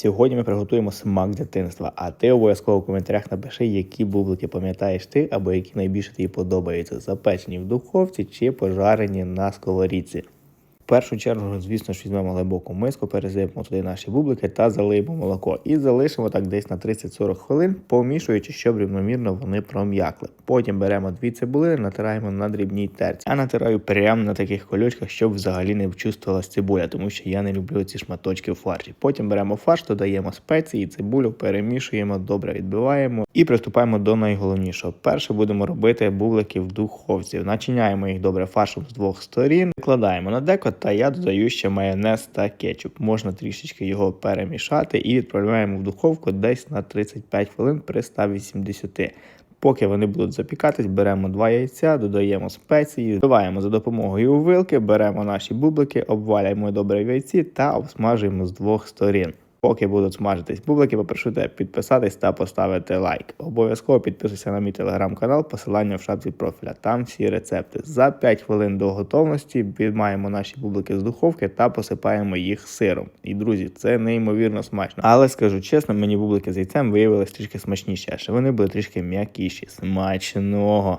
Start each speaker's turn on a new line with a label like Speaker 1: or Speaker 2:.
Speaker 1: Сьогодні ми приготуємо смак дитинства, а ти обов'язково в коментарях напиши, які бублики пам'ятаєш ти або які найбільше тобі подобаються, запечені в духовці чи пожарені на сковорідці. Першу чергу, звісно ж, візьмемо глибоку миску, пересипемо туди наші бублики та залиємо молоко. І залишимо так десь на 30-40 хвилин, помішуючи, щоб рівномірно вони пром'якли. Потім беремо дві цибулини, натираємо на дрібній терці. Я натираю прямо на таких колючках, щоб взагалі не вчувствувалась цибуля, тому що я не люблю ці шматочки в фарші. Потім беремо фарш, додаємо спеції, цибулю, перемішуємо, добре відбиваємо і приступаємо до найголовнішого. Перше будемо робити бублики в духовці. Начиняємо їх добре фаршем з двох сторін, викладаємо на деко, та я додаю ще майонез та кетчуп. Можна трішечки його перемішати і відправляємо в духовку десь на 35 хвилин при 180. Поки вони будуть запікатись, беремо два яйця, додаємо спеції, вбиваємо за допомогою вилки, беремо наші бублики, обвалюємо добре в яйці та обсмажуємо з двох сторін. Поки будуть смажитись бублики, попрошу тебе підписатись та поставити лайк. Обов'язково підписуйся на мій телеграм-канал, посилання в шапці профіля. Там всі рецепти. За 5 хвилин до готовності відмаємо наші бублики з духовки та посипаємо їх сиром. І друзі, це неймовірно смачно. Але скажу чесно, мені бублики з яйцем виявилися трішки смачніші, а ще вони були трішки м'якіші. Смачного!